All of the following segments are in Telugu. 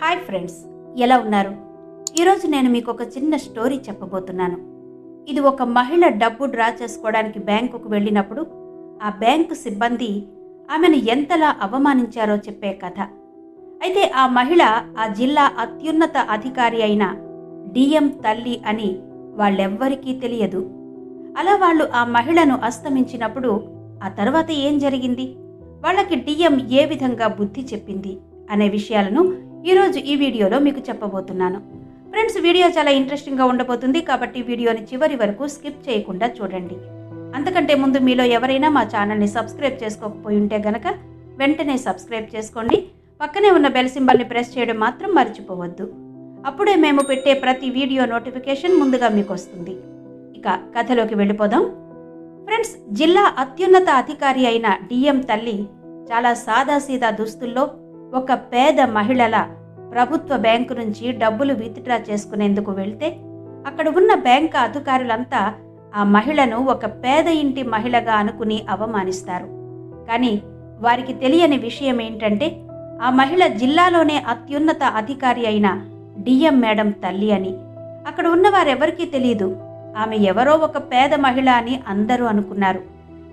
హాయ్ ఫ్రెండ్స్ ఎలా ఉన్నారు? ఈరోజు నేను మీకు ఒక చిన్న స్టోరీ చెప్పబోతున్నాను. ఇది ఒక మహిళ డబ్బు డ్రా చేసుకోవడానికి బ్యాంకుకు వెళ్ళినప్పుడు ఆ బ్యాంకు సిబ్బంది ఆమెను ఎంతలా అవమానించారో చెప్పే కథ. అయితే ఆ మహిళ ఆ జిల్లా అత్యున్నత అధికారి అయిన డిఎం తల్లి అని వాళ్ళెవ్వరికీ తెలియదు. అలా వాళ్ళు ఆ మహిళను అస్తమించినప్పుడు ఆ తర్వాత ఏం జరిగింది? వాళ్ళకి డిఎం ఏ విధంగా బుద్ధి చెప్పింది? అనే విషయాలను ఈరోజు ఈ వీడియోలో మీకు చెప్పబోతున్నాను. ఫ్రెండ్స్ వీడియో చాలా ఇంట్రెస్టింగ్గా ఉండబోతుంది కాబట్టి వీడియోని చివరి వరకు స్కిప్ చేయకుండా చూడండి. అంతకంటే ముందు మీలో ఎవరైనా మా ఛానల్ని సబ్స్క్రైబ్ చేసుకోకపోయి ఉంటే గనక వెంటనే సబ్స్క్రైబ్ చేసుకోండి. పక్కనే ఉన్న బెల్ సింబల్ని ప్రెస్ చేయడం మాత్రం మర్చిపోవద్దు. అప్పుడే మేము పెట్టే ప్రతి వీడియో నోటిఫికేషన్ ముందుగా మీకు వస్తుంది. ఇక కథలోకి వెళ్ళిపోదాం. ఫ్రెండ్స్ జిల్లా అత్యున్నత అధికారి అయిన డిఎం తల్లి చాలా సాదాసీదా దుస్తుల్లో ఒక పేద మహిళల ప్రభుత్వ బ్యాంకు నుంచి డబ్బులు విత్డ్రా చేసుకునేందుకు వెళ్తే అక్కడ ఉన్న బ్యాంకు అధికారులంతా ఆ మహిళను ఒక పేద ఇంటి మహిళగా అనుకుని అవమానిస్తారు. కానీ వారికి తెలియని విషయం ఏంటంటే ఆ మహిళ జిల్లాలోనే అత్యున్నత అధికారి అయిన డిఎం మేడం తల్లి అని. అక్కడ ఉన్న వారెవరికీ తెలియదు ఆమె ఎవరో ఒక పేద మహిళ అని అందరూ అనుకున్నారు.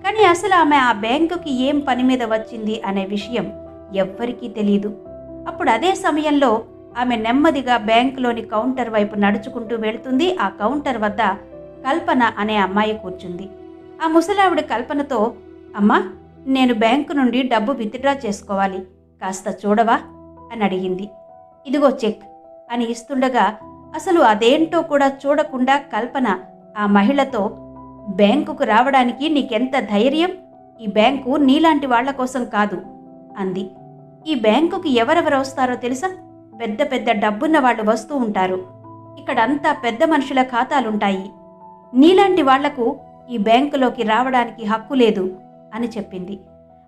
కానీ అసలు ఆమె ఆ బ్యాంకుకి ఏం పని మీద వచ్చింది అనే విషయం ఎవ్వరికీ తెలియదు అప్పుడు అదే సమయంలో ఆమె నెమ్మదిగా బ్యాంకులోని కౌంటర్ వైపు నడుచుకుంటూ వెళుతుంది. ఆ కౌంటర్ వద్ద కల్పన అనే అమ్మాయి కూర్చుంది. ఆ ముసలావిడ కల్పనతో అమ్మా నేను బ్యాంకు నుండి డబ్బు విత్డ్రా చేసుకోవాలి. కాస్త చూడవా? అని అడిగింది. ఇదిగో చెక్ అని ఇస్తుండగా అసలు అదేంటో కూడా చూడకుండా కల్పన ఆ మహిళతో బ్యాంకుకు రావడానికి నీకెంత ధైర్యం? ఈ బ్యాంకు నీలాంటి వాళ్ళ కోసం కాదు అంది. ఈ బ్యాంకుకి ఎవరెవరు వస్తారో తెలుసా? పెద్ద పెద్ద డబ్బున్న వాళ్ళు వస్తూ ఉంటారు. ఇక్కడంతా పెద్ద మనుషుల ఖాతాలుంటాయి. నీలాంటి వాళ్ళకు ఈ బ్యాంకులోకి రావడానికి హక్కు లేదు అని చెప్పింది.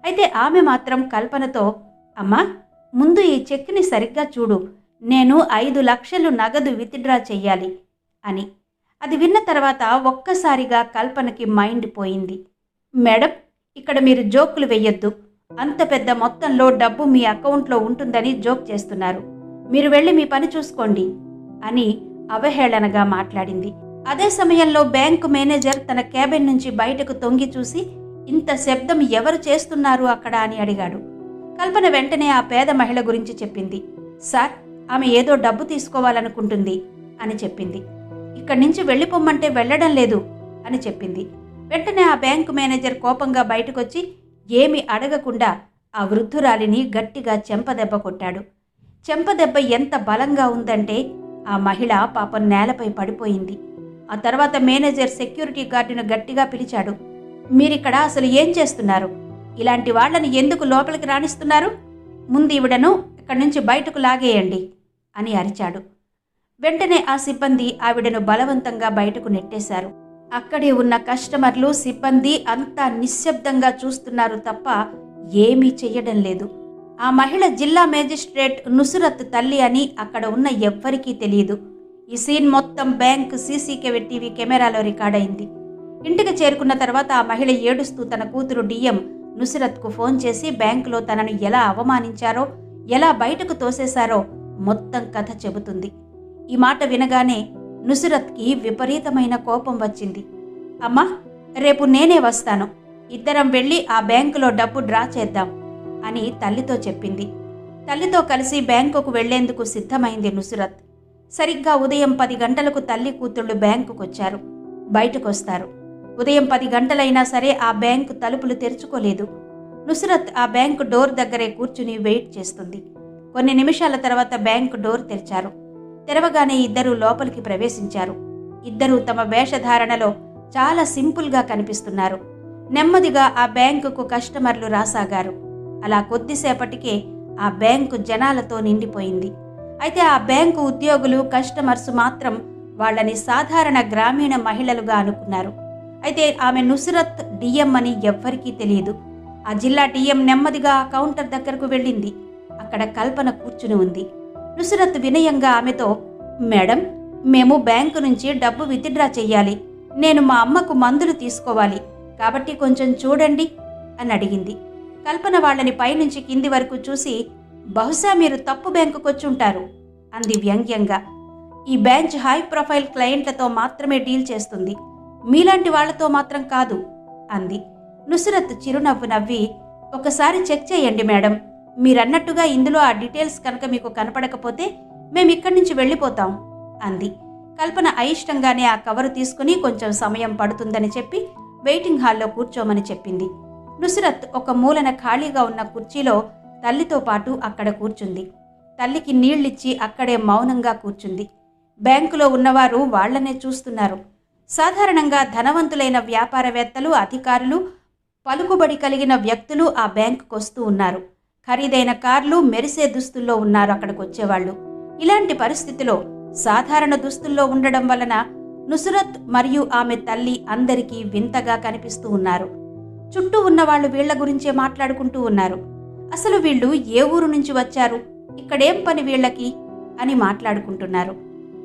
అయితే ఆమె మాత్రం కల్పనతో అమ్మా ముందు ఈ చెక్ని సరిగ్గా చూడు. నేను ఐదు లక్షలు నగదు విత్డ్రా చెయ్యాలి అని. అది విన్న తర్వాత ఒక్కసారిగా కల్పనకి మైండ్ పోయింది. మేడం ఇక్కడ మీరు జోకులు వెయ్యొద్దు. అంత పెద్ద మొత్తంలో డబ్బు మీ అకౌంట్లో ఉంటుందని జోక్ చేస్తున్నారు. మీరు వెళ్ళి మీ పని చూసుకోండి అని అవహేళనగా మాట్లాడింది. అదే సమయంలో బ్యాంకు మేనేజర్ తన క్యాబిన్ నుంచి బయటకు తొంగి చూసి ఇంత శబ్దం ఎవరు చేస్తున్నారు అక్కడ? అని అడిగాడు. కల్పన వెంటనే ఆ పేద మహిళ గురించి చెప్పింది. సార్ ఆమె ఏదో డబ్బు తీసుకోవాలనుకుంటుంది అని చెప్పింది. ఇక్కడి నుంచి వెళ్ళిపోమ్మంటే వెళ్ళడం లేదు అని చెప్పింది. వెంటనే ఆ బ్యాంకు మేనేజర్ కోపంగా బయటకొచ్చి ఏమి అడగకుండా ఆ వృద్ధురాలిని గట్టిగా చెంపదెబ్బ కొట్టాడు. చెంపదెబ్బ ఎంత బలంగా ఉందంటే ఆ మహిళ పాపం నేలపై పడిపోయింది. ఆ తర్వాత మేనేజర్ సెక్యూరిటీ గార్డును గట్టిగా పిలిచాడు. మీరిక్కడ అసలు ఏం చేస్తున్నారు? ఇలాంటి వాళ్ళని ఎందుకు లోపలికి రాణిస్తున్నారు? ముందు ఈవిడను ఇక్కడి నుంచి బయటకు లాగేయండి అని అరిచాడు. వెంటనే ఆ సిబ్బంది ఆవిడను బలవంతంగా బయటకు నెట్టేశారు. అక్కడే ఉన్న కస్టమర్లు సిబ్బంది అంతా నిశ్శబ్దంగా చూస్తున్నారు తప్ప ఏమీ చెయ్యడం లేదు. ఆ మహిళ జిల్లా మేజిస్ట్రేట్ నుసురత్ తల్లి అని అక్కడ ఉన్న ఎవ్వరికీ తెలియదు. ఈ సీన్ మొత్తం బ్యాంక్ సీసీ టీవీ కెమెరాలో రికార్డ్ అయింది. ఇంటికి చేరుకున్న తర్వాత ఆ మహిళ ఏడుస్తూ తన కూతురు డిఎం నుసిరత్కు ఫోన్ చేసి బ్యాంకులో తనను ఎలా అవమానించారో ఎలా బయటకు తోసేశారో మొత్తం కథ చెబుతుంది. ఈ మాట వినగానే నుసురత్కి విపరీతమైన కోపం వచ్చింది. అమ్మా రేపు నేనే వస్తాను. ఇద్దరం వెళ్ళి ఆ బ్యాంకులో డబ్బు డ్రా చేద్దాం అని తల్లితో చెప్పింది. తల్లితో కలిసి బ్యాంకుకు వెళ్ళేందుకు సిద్ధమైంది నుసురత్. సరిగ్గా ఉదయం పది గంటలకు తల్లి కూతుళ్ళు బ్యాంకుకొచ్చారు. బయటకొస్తారు. ఉదయం పది గంటలైనా సరే ఆ బ్యాంకు తలుపులు తెరుచుకోలేదు. నుసురత్ ఆ బ్యాంకు డోర్ దగ్గరే కూర్చుని వెయిట్ చేస్తుంది. కొన్ని నిమిషాల తర్వాత బ్యాంకు డోర్ తెరిచారు. తెరవగానే ఇద్దరు లోపలికి ప్రవేశించారు. ఇద్దరూ తమ వేషధారణలో చాలా సింపుల్గా కనిపిస్తున్నారు. నెమ్మదిగా ఆ బ్యాంకుకు కస్టమర్లు రాసాగారు. అలా కొద్దిసేపటికే ఆ బ్యాంకు జనాలతో నిండిపోయింది. అయితే ఆ బ్యాంకు ఉద్యోగులు కస్టమర్స్ మాత్రం వాళ్ళని సాధారణ గ్రామీణ మహిళలుగా అనుకున్నారు. అయితే ఆమె నుసరత్ డిఎం అని ఎవ్వరికీ తెలియదు. ఆ జిల్లా డిఎం నెమ్మదిగా కౌంటర్ దగ్గరకు వెళ్ళింది. అక్కడ కల్పన కూర్చుని ఉంది. నుసరత్ వినయంగా ఆమెతో మేడం మేము బ్యాంకు నుంచి డబ్బు విత్డ్రా చెయ్యాలి. నేను మా అమ్మకు మందులు తీసుకోవాలి. కాబట్టి కొంచెం చూడండి అని అడిగింది. కల్పన వాళ్ళని పైనుంచి కింది వరకు చూసి బహుశా మీరు తప్పు బ్యాంకుకు వచ్చుంటారు అంది వ్యంగ్యంగా. ఈ బ్యాంచ్ హై ప్రొఫైల్ క్లయింట్లతో మాత్రమే డీల్ చేస్తుంది. మీలాంటి వాళ్ళతో మాత్రం కాదు అంది. నుసరత్ చిరునవ్వు నవ్వి ఒకసారి చెక్ చేయండి మేడం. మీరన్నట్టుగా ఇందులో ఆ డీటెయిల్స్ కనుక మీకు కనపడకపోతే మేము ఇక్కడి నుంచి వెళ్ళిపోతాం అంది. కల్పన అయిష్టంగానే ఆ కవరు తీసుకుని కొంచెం సమయం పడుతుందని చెప్పి వెయిటింగ్ హాల్లో కూర్చోమని చెప్పింది. నుసురత్ ఒక మూలన ఖాళీగా ఉన్న కుర్చీలో తల్లితో పాటు అక్కడ కూర్చుంది. తల్లికి నీళ్ళిచ్చి అక్కడే మౌనంగా కూర్చుంది. బ్యాంకులో ఉన్నవారు వాళ్ళనే చూస్తున్నారు. సాధారణంగా ధనవంతులైన వ్యాపారవేత్తలు అధికారులు పలుకుబడి కలిగిన వ్యక్తులు ఆ బ్యాంకుకు వస్తూ ఉన్నారు. ఖరీదైన కార్లు మెరిసే దుస్తుల్లో ఉన్నారు అక్కడికి వచ్చేవాళ్ళు. ఇలాంటి పరిస్థితిలో సాధారణ దుస్తుల్లో ఉండడం వలన నుసురత్ మరియు ఆమె తల్లి అందరికీ వింతగా కనిపిస్తూ ఉన్నారు. చుట్టూ ఉన్నవాళ్ళు వీళ్ళ గురించే మాట్లాడుకుంటూ ఉన్నారు. అసలు వీళ్ళు ఏ ఊరు నుంచి వచ్చారు? ఇక్కడేం పని వీళ్ళకి? అని మాట్లాడుకుంటున్నారు.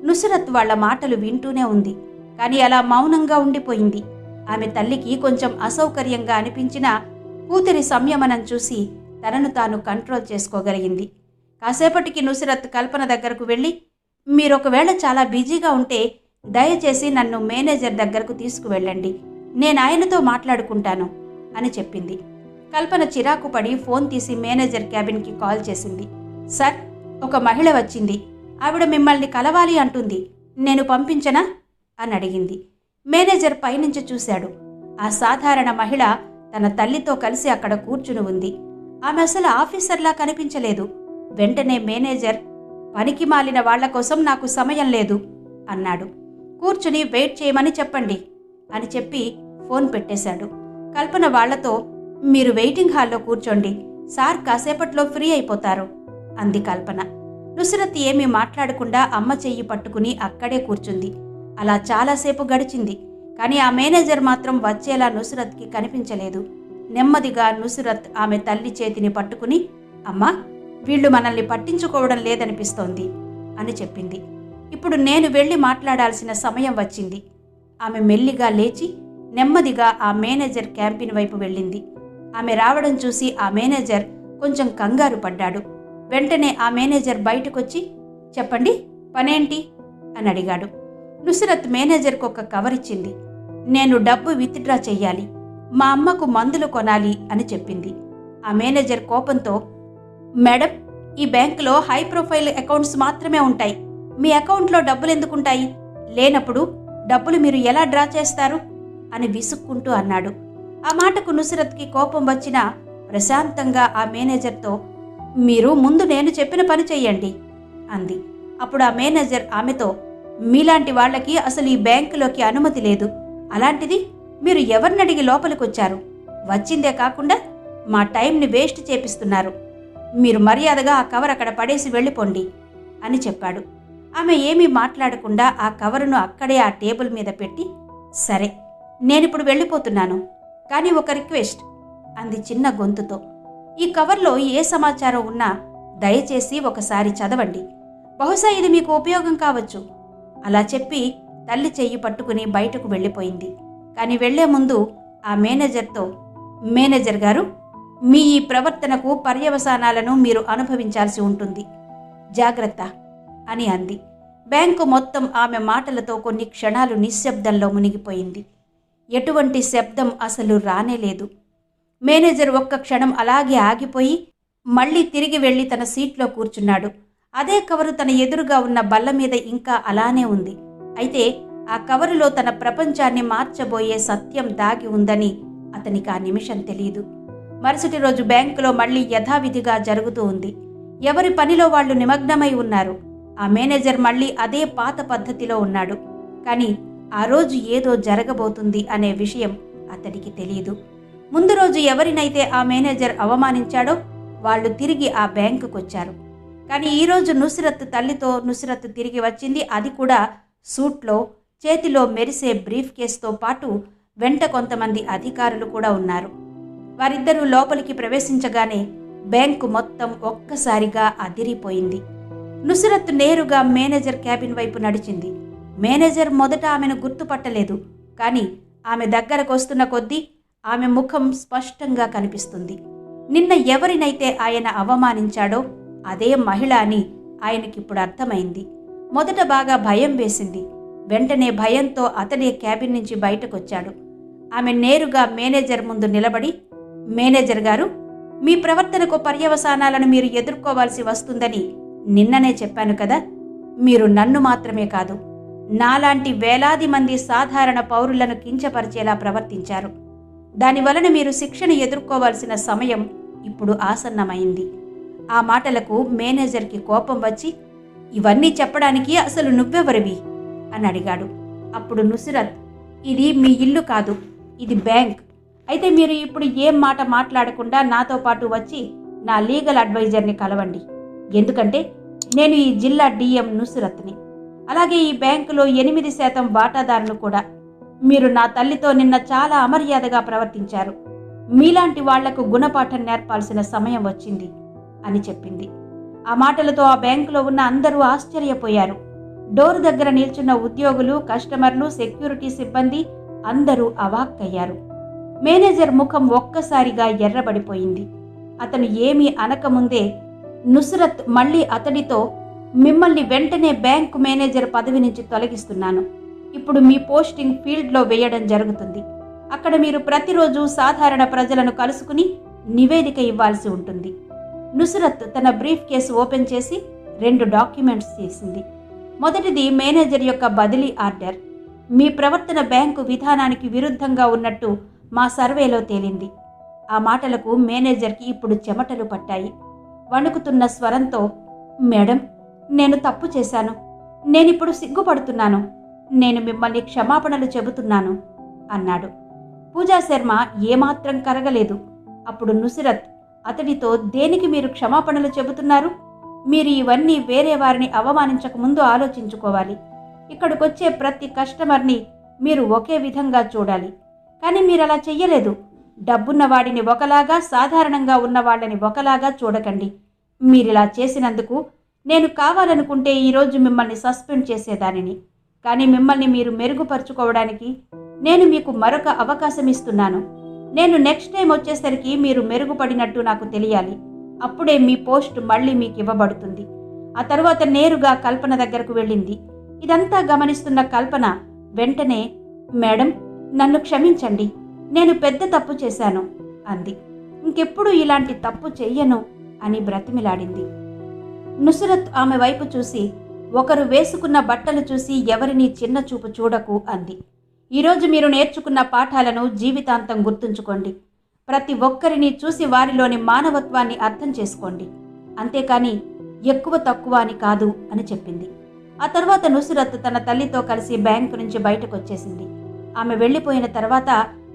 నుసరత్ వాళ్ళ మాటలు వింటూనే ఉంది. కానీ అలా మౌనంగా ఉండిపోయింది. ఆమె తల్లికి కొంచెం అసౌకర్యంగా అనిపించిన కూతురి సంయమనం చూసి తనను తాను కంట్రోల్ చేసుకోగలిగింది. కాసేపటికి నుసిరత్ కల్పన దగ్గరకు వెళ్ళి మీరు ఒకవేళ చాలా బిజీగా ఉంటే దయచేసి నన్ను మేనేజర్ దగ్గరకు తీసుకువెళ్ళండి. నేను ఆయనతో మాట్లాడుకుంటాను అని చెప్పింది. కల్పన చిరాకు పడి ఫోన్ తీసి మేనేజర్ క్యాబిన్కి కాల్ చేసింది. సార్ ఒక మహిళ వచ్చింది. ఆవిడ మిమ్మల్ని కలవాలి అంటుంది. నేను పంపించనా? అని అడిగింది. మేనేజర్ పైనుంచి చూశాడు. ఆ సాధారణ మహిళ తన తల్లితో కలిసి అక్కడ కూర్చుని ఉంది. ఆమె అసలు ఆఫీసర్లా కనిపించలేదు. వెంటనే మేనేజర్ పనికి మాలిన వాళ్ళ కోసం నాకు సమయం లేదు అన్నాడు. కూర్చుని వెయిట్ చేయమని చెప్పండి అని చెప్పి ఫోన్ పెట్టేశాడు. కల్పన వాళ్ళతో మీరు వెయిటింగ్ హాల్లో కూర్చోండి సార్ కాసేపట్లో ఫ్రీ అయిపోతారు అంది కల్పన. నుసరత్ ఏమీ మాట్లాడకుండా అమ్మ చెయ్యి పట్టుకుని అక్కడే కూర్చుంది. అలా చాలాసేపు గడిచింది కానీ ఆ మేనేజర్ మాత్రం వచ్చేలా నుసురత్కి కనిపించలేదు. నెమ్మదిగా నుసురత్ ఆమె తల్లి చేతిని పట్టుకుని అమ్మా వీళ్ళు మనల్ని పట్టించుకోవడం లేదనిపిస్తోంది అని చెప్పింది. ఇప్పుడు నేను వెళ్ళి మాట్లాడాల్సిన సమయం వచ్చింది. ఆమె మెల్లిగా లేచి నెమ్మదిగా ఆ మేనేజర్ క్యాంపిన్ వైపు వెళ్ళింది. ఆమె రావడం చూసి ఆ మేనేజర్ కొంచెం కంగారు పడ్డాడు. వెంటనే ఆ మేనేజర్ బయటకొచ్చి చెప్పండి పనేంటి? అని అడిగాడు. నుసరత్ మేనేజర్కు ఒక కవర్ ఇచ్చింది. నేను డబ్బు విత్డ్రా చెయ్యాలి. మా అమ్మకు మందులు కొనాలి అని చెప్పింది. ఆ మేనేజర్ కోపంతో మేడం ఈ బ్యాంకులో హై ప్రొఫైల్ అకౌంట్స్ మాత్రమే ఉంటాయి. మీ అకౌంట్లో డబ్బులు ఎందుకుంటాయి? లేనప్పుడు డబ్బులు మీరు ఎలా డ్రా చేస్తారు? అని విసుక్కుంటూ అన్నాడు. ఆ మాటకు నుసరత్కి కోపం వచ్చినా ప్రశాంతంగా ఆ మేనేజర్తో మీరు ముందు నేను చెప్పిన పని చెయ్యండి అంది. అప్పుడు ఆ మేనేజర్ ఆమెతో మీలాంటి వాళ్ళకి అసలు ఈ బ్యాంకులోకి అనుమతి లేదు. అలాంటిది మీరు ఎవరిని అడిగి లోపలికొచ్చారు? వచ్చిందే కాకుండా మా టైంని వేస్ట్ చేపిస్తున్నారు. మీరు మర్యాదగా ఆ కవర్ అక్కడ పడేసి వెళ్ళిపోండి అని చెప్పాడు. ఆమె ఏమీ మాట్లాడకుండా ఆ కవరును అక్కడే ఆ టేబుల్ మీద పెట్టి సరే నేనిప్పుడు వెళ్ళిపోతున్నాను కానీ ఒక రిక్వెస్ట్ అంది చిన్న గొంతుతో. ఈ కవర్లో ఏ సమాచారం ఉన్నా దయచేసి ఒకసారి చదవండి. బహుశా ఇది మీకు ఉపయోగం కావచ్చు. అలా చెప్పి తల్లి చెయ్యి పట్టుకుని బయటకు వెళ్ళిపోయింది. కానీ వెళ్ళే ముందు ఆ మేనేజర్తో మేనేజర్ గారు మీ ఈ ప్రవర్తనకు పర్యవసానాలను మీరు అనుభవించాల్సి ఉంటుంది. జాగ్రత్త అని అంది. బ్యాంకు మొత్తం ఆమె మాటలతో కొన్ని క్షణాలు నిశ్శబ్దంలో మునిగిపోయింది. ఎటువంటి శబ్దం అసలు రానేలేదు మేనేజర్ ఒక్క క్షణం అలాగే ఆగిపోయి మళ్ళీ తిరిగి వెళ్ళి తన సీట్లో కూర్చున్నాడు. అదే కవరు తన ఎదురుగా ఉన్న బల్ల మీద ఇంకా అలానే ఉంది. అయితే ఆ కవరులో తన ప్రపంచాన్ని మార్చబోయే సత్యం దాగి ఉందని అతనికి ఆ నిమిషం తెలియదు. మరుసటి రోజు బ్యాంకులో మళ్ళీ యథావిధిగా జరుగుతూ ఉంది. ఎవరి పనిలో వాళ్ళు నిమగ్నమై ఉన్నారు? ఆ మేనేజర్ మళ్ళీ అదే పాత పద్ధతిలో ఉన్నాడు. కానీ ఆ రోజు ఏదో జరగబోతుంది అనే విషయం అతడికి తెలియదు ముందు రోజు ఎవరినైతే ఆ మేనేజర్ అవమానించాడో వాళ్ళు తిరిగి ఆ బ్యాంకుకొచ్చారు. కానీ ఈరోజు నుసిరత్ తల్లితో నుసిరత్ తిరిగి వచ్చింది. అది కూడా సూట్లో చేతిలో మెరిసే బ్రీఫ్ కేసుతో పాటు వెంట కొంతమంది అధికారులు కూడా ఉన్నారు. వారిద్దరూ లోపలికి ప్రవేశించగానే బ్యాంకు మొత్తం ఒక్కసారిగా అదిరిపోయింది. నుసరత్ నేరుగా మేనేజర్ క్యాబిన్ వైపు నడిచింది. మేనేజర్ మొదట ఆమెను గుర్తుపట్టలేదు కానీ ఆమె దగ్గరకు వస్తున్న కొద్దీ ఆమె ముఖం స్పష్టంగా కనిపిస్తుంది. నిన్న ఎవరినైతే ఆయన అవమానించాడో అదే మహిళ అని ఆయనకిప్పుడు అర్థమైంది. మొదట బాగా భయం వేసింది. వెంటనే భయంతో అతనే క్యాబిన్ నుంచి బయటకొచ్చాడు. ఆమె నేరుగా మేనేజర్ ముందు నిలబడి మేనేజర్ గారు మీ ప్రవర్తనకు పర్యవసానాలను మీరు ఎదుర్కోవాల్సి వస్తుందని నిన్ననే చెప్పాను కదా? మీరు నన్ను మాత్రమే కాదు నాలాంటి వేలాది మంది సాధారణ పౌరులను కించపరిచేలా ప్రవర్తించారు. దానివలన మీరు శిక్షను ఎదుర్కోవాల్సిన సమయం ఇప్పుడు ఆసన్నమైంది. ఆ మాటలకు మేనేజర్కి కోపం వచ్చి ఇవన్నీ చెప్పడానికి అసలు నువ్వెవరివి? అని అడిగాడు. అప్పుడు నుసిరత్ ఇది మీ ఇల్లు కాదు ఇది బ్యాంక్. అయితే మీరు ఇప్పుడు ఏం మాట మాట్లాడకుండా నాతో పాటు వచ్చి నా లీగల్ అడ్వైజర్ని కలవండి. ఎందుకంటే నేను ఈ జిల్లా డిఎం నుసురత్ని. అలాగే ఈ బ్యాంకులో ఎనిమిది శాతం వాటాదారులు కూడా. మీరు నా తల్లితో నిన్న చాలా అమర్యాదగా ప్రవర్తించారు. మీలాంటి వాళ్ళకు గుణపాఠం నేర్పాల్సిన సమయం వచ్చింది అని చెప్పింది. ఆ మాటలతో ఆ బ్యాంకులో ఉన్న అందరూ ఆశ్చర్యపోయారు. డోర్ దగ్గర నిల్చున్న ఉద్యోగులు కస్టమర్లు సెక్యూరిటీ సిబ్బంది అందరూ అవాక్కయ్యారు. మేనేజర్ ముఖం ఒక్కసారిగా ఎర్రబడిపోయింది. అతను ఏమీ అనకముందే నుస్రత్ మళ్ళీ అతడితో మిమ్మల్ని వెంటనే బ్యాంకు మేనేజర్ పదవి నుంచి తొలగిస్తున్నాను. ఇప్పుడు మీ పోస్టింగ్ ఫీల్డ్లో వేయడం జరుగుతుంది. అక్కడ మీరు ప్రతిరోజు సాధారణ ప్రజలను కలుసుకుని నివేదిక ఇవ్వాల్సి ఉంటుంది. నుస్రత్ తన బ్రీఫ్ కేసు ఓపెన్ చేసి రెండు డాక్యుమెంట్స్ తీసింది. మొదటిది మేనేజర్ యొక్క బదిలీ ఆర్డర్. మీ ప్రవర్తన బ్యాంకు విధానానికి విరుద్ధంగా ఉన్నట్టు మా సర్వేలో తేలింది. ఆ మాటలకు మేనేజర్కి ఇప్పుడు చెమటలు పట్టాయి. వణుకుతున్న స్వరంతో మేడం నేను తప్పు చేశాను. నేనిప్పుడు సిగ్గుపడుతున్నాను. నేను మిమ్మల్ని క్షమాపణలు చెబుతున్నాను అన్నాడు. పూజా శర్మ ఏమాత్రం కరగలేదు. అప్పుడు నుసిరత్ అతడితో దేనికి మీరు క్షమాపణలు చెబుతున్నారు? మీరు ఇవన్నీ వేరే వారిని అవమానించక ముందు ఆలోచించుకోవాలి. ఇక్కడికొచ్చే ప్రతి కస్టమర్ని మీరు ఒకే విధంగా చూడాలి. కానీ మీరు అలా చెయ్యలేదు. డబ్బున్న వాడిని ఒకలాగా సాధారణంగా ఉన్న వాళ్ళని ఒకలాగా చూడకండి. మీరిలా చేసినందుకు నేను కావాలనుకుంటే ఈరోజు మిమ్మల్ని సస్పెండ్ చేసేదానిని. కానీ మిమ్మల్ని మీరు మెరుగుపరుచుకోవడానికి నేను మీకు మరొక అవకాశం ఇస్తున్నాను. నేను నెక్స్ట్ టైం వచ్చేసరికి మీరు మెరుగుపడినట్టు నాకు తెలియాలి. అప్పుడే మీ పోస్ట్ మళ్ళీ మీకు ఇవ్వబడుతుంది. ఆ తర్వాత నేరుగా కల్పన దగ్గరకు వెళ్ళింది. ఇదంతా గమనిస్తున్న కల్పన వెంటనే మేడం నన్ను క్షమించండి. నేను పెద్ద తప్పు చేశాను అంది. ఇంకెప్పుడు ఇలాంటి తప్పు చెయ్యను అని బ్రతిమిలాడింది. నుసరత్ ఆమె వైపు చూసి ఒకరు వేసుకున్న బట్టలు చూసి ఎవరిని చిన్న చూపు చూడకు అంది. ఈరోజు మీరు నేర్చుకున్న పాఠాలను జీవితాంతం గుర్తుంచుకోండి. ప్రతి ఒక్కరిని చూసి వారిలోని మానవత్వాన్ని అర్థం చేసుకోండి. అంతేకాని ఎక్కువ తక్కువ అని కాదు అని చెప్పింది. ఆ తర్వాత నుసురత్ తన తల్లితో కలిసి బ్యాంకు నుంచి బయటకు వచ్చేసింది ఆమె వెళ్ళిపోయిన తర్వాత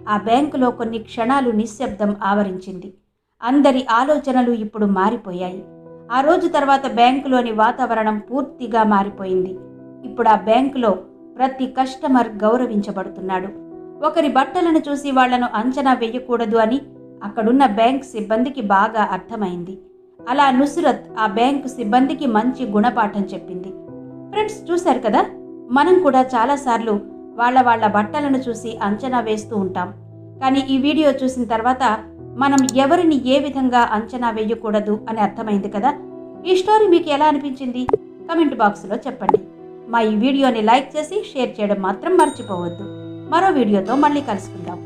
ఆ బ్యాంకులో కొన్ని క్షణాలు నిశ్శబ్దం ఆవరించింది. అందరి ఆలోచనలు ఇప్పుడు మారిపోయాయి. ఆ రోజు తర్వాత బ్యాంకులోని వాతావరణం పూర్తిగా మారిపోయింది. ఇప్పుడు ఆ బ్యాంకులో ప్రతి కస్టమర్ గౌరవించబడుతున్నాడు. ఒకరి బట్టలను చూసి వాళ్ళను అంచనా వేయకూడదు అని అక్కడున్న బ్యాంక్ సిబ్బందికి బాగా అర్థమైంది. అలా నుసురత్ ఆ బ్యాంకు సిబ్బందికి మంచి గుణపాఠం చెప్పింది. ఫ్రెండ్స్ చూశారు కదా? మనం కూడా చాలాసార్లు వాళ్ళ వాళ్ళ బట్టలను చూసి అంచనా వేస్తూ ఉంటాం. కానీ ఈ వీడియో చూసిన తర్వాత మనం ఎవరిని ఏ విధంగా అంచనా వేయకూడదు అని అర్థమైంది కదా? ఈ స్టోరీ మీకు ఎలా అనిపించింది? కమెంట్ బాక్స్లో చెప్పండి. మా ఈ వీడియోని లైక్ చేసి షేర్ చేయడం మాత్రం మర్చిపోవద్దు. మరో వీడియోతో మళ్ళీ కలుసుకుందాం.